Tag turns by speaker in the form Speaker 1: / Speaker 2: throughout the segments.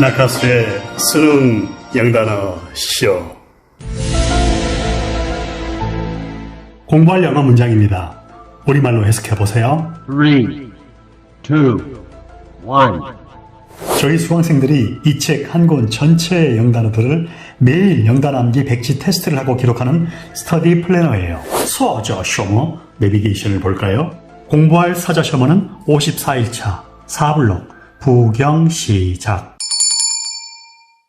Speaker 1: 나카수의 수능 영단어 쇼 공부할 영어 문장입니다. 우리말로 해석해 보세요.
Speaker 2: Three, two, one.
Speaker 1: 저희 수강생들이 이 책 한 권 전체의 영단어들을 매일 영단 암기 백지 테스트를 하고 기록하는 스터디 플래너예요. 수어저 쇼머 내비게이션을 볼까요? 공부할 사자 쇼머는 54일차 4블록 부경 시작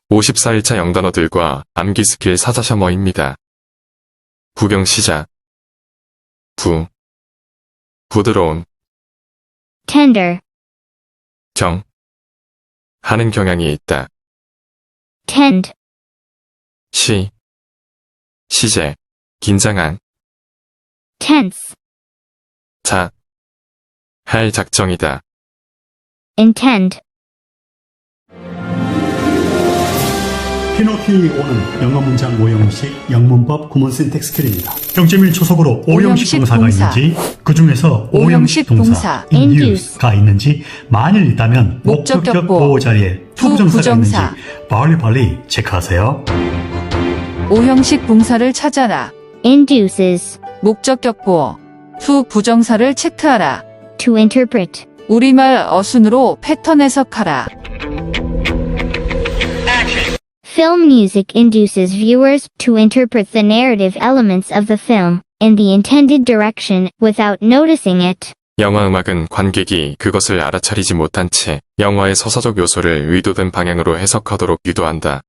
Speaker 3: 54일차 영단어들과 암기 스킬 사자셔머입니다. 부경 시작. 부. 부드러운,
Speaker 4: tender,
Speaker 3: 경. 하는 경향이 있다.
Speaker 4: tend,
Speaker 3: 시. 시제. 긴장한,
Speaker 4: tense,
Speaker 3: 자. 할 작정이다.
Speaker 4: intend.
Speaker 1: 피노키오는 영어 문장 오형식 영문법 구문 신텍스 스킬입니다. 0.1 초속으로 오형식 동사가
Speaker 5: 동사.
Speaker 1: 있는지 그 중에서 오형식 동사
Speaker 5: 동사,
Speaker 1: induce가 있는지 만일 있다면
Speaker 5: 목적격
Speaker 1: 보호
Speaker 5: 보호
Speaker 1: 자리에
Speaker 5: 투
Speaker 1: 투부정사가
Speaker 5: 부정사.
Speaker 1: 있는지 빨리 빨리 체크하세요.
Speaker 5: 오형식 동사를 찾아라.
Speaker 4: induces,
Speaker 5: 목적격 보어. 수 부정사를 체크하라.
Speaker 4: to interpret,
Speaker 5: 우리말 어순으로 패턴 해석하라.
Speaker 4: Film music induces viewers to interpret the narrative elements of the film in the intended direction without noticing it.
Speaker 3: 영화 음악은 관객이 그것을 알아차리지 못한 채 영화의 서사적 요소를 의도된 방향으로 해석하도록 유도한다.